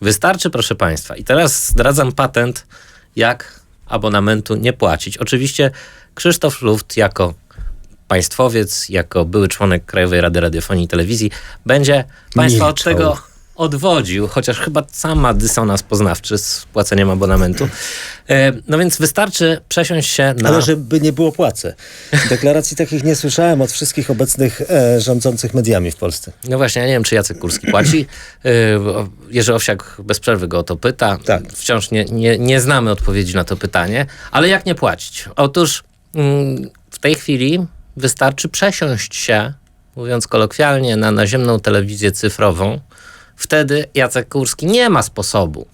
Wystarczy, proszę Państwa. I teraz zdradzam patent, jak abonamentu nie płacić. Oczywiście Krzysztof Luft jako państwowiec, jako były członek Krajowej Rady Radiofonii i Telewizji, będzie Państwa od tego odwodził, chociaż chyba sam ma dysonans poznawczy z płaceniem abonamentu. E, No więc wystarczy przesiąść się na... Ale żeby nie było płace. Deklaracji takich nie słyszałem od wszystkich obecnych e, rządzących mediami w Polsce. No właśnie, ja nie wiem, czy Jacek Kurski płaci. Bo Jerzy Owsiak bez przerwy go o to pyta. Tak. Wciąż nie, nie, nie znamy odpowiedzi na to pytanie. Ale jak nie płacić? Otóż mm, w tej chwili wystarczy przesiąść się, mówiąc kolokwialnie, na naziemną telewizję cyfrową. Wtedy Jacek Kurski nie ma sposobu,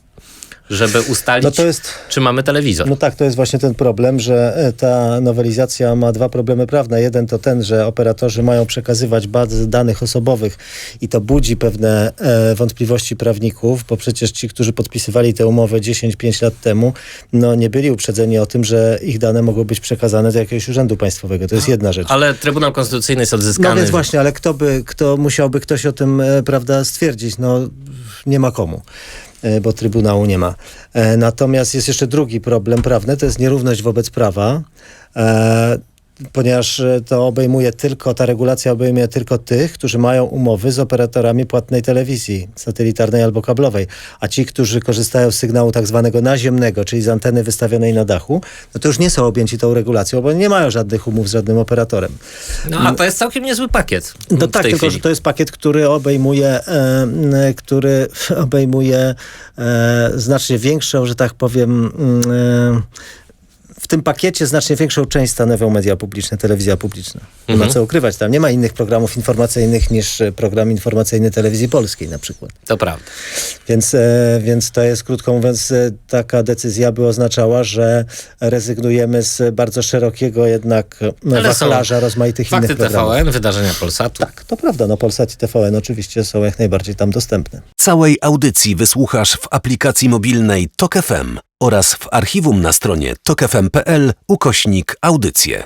żeby ustalić, No to jest- czy mamy telewizor. No tak, to jest właśnie ten problem, że e, ta nowelizacja ma dwa problemy prawne. Jeden to ten, że operatorzy mają przekazywać bazy danych osobowych i to budzi pewne e, wątpliwości prawników, bo przecież ci, którzy podpisywali tę umowę 10-5 lat temu, no nie byli uprzedzeni o tym, że ich dane mogą być przekazane do jakiegoś urzędu państwowego. To jest jedna rzecz. Ale Trybunał Konstytucyjny jest odzyskany. No więc właśnie, ale kto by, kto musiałby ktoś o tym, e, prawda, stwierdzić? No nie ma komu, bo Trybunału nie ma. E, Natomiast jest jeszcze drugi problem prawny, to jest nierówność wobec prawa. Ponieważ e, to obejmuje tylko, ta regulacja obejmuje tylko tych, którzy mają umowy z operatorami płatnej telewizji satelitarnej albo kablowej. A ci, którzy korzystają z sygnału tak zwanego naziemnego, czyli z anteny wystawionej na dachu, no to już nie są objęci tą regulacją, bo nie mają żadnych umów z żadnym operatorem. No a to jest całkiem niezły pakiet. No tak, tylko chwili. że to jest pakiet, który obejmuje, e, który obejmuje e, znacznie większą, że tak powiem, mm, e, tym pakiecie znacznie większą część stanowią media publiczne, telewizja publiczna. Nie Mhm. ma co ukrywać, tam nie ma innych programów informacyjnych niż e, program informacyjny telewizji polskiej na przykład. To prawda. Więc, e, więc to jest, krótko mówiąc, e, taka decyzja by oznaczała, że rezygnujemy z bardzo szerokiego jednak Ale są wachlarza rozmaitych Fakty innych programów. TVN, wydarzenia Polsatu. Tak, to prawda. No Polsat i TVN oczywiście są jak najbardziej tam dostępne. Całej audycji wysłuchasz w aplikacji mobilnej Tok FM oraz w archiwum na stronie tokefm.pl ukośnik audycje.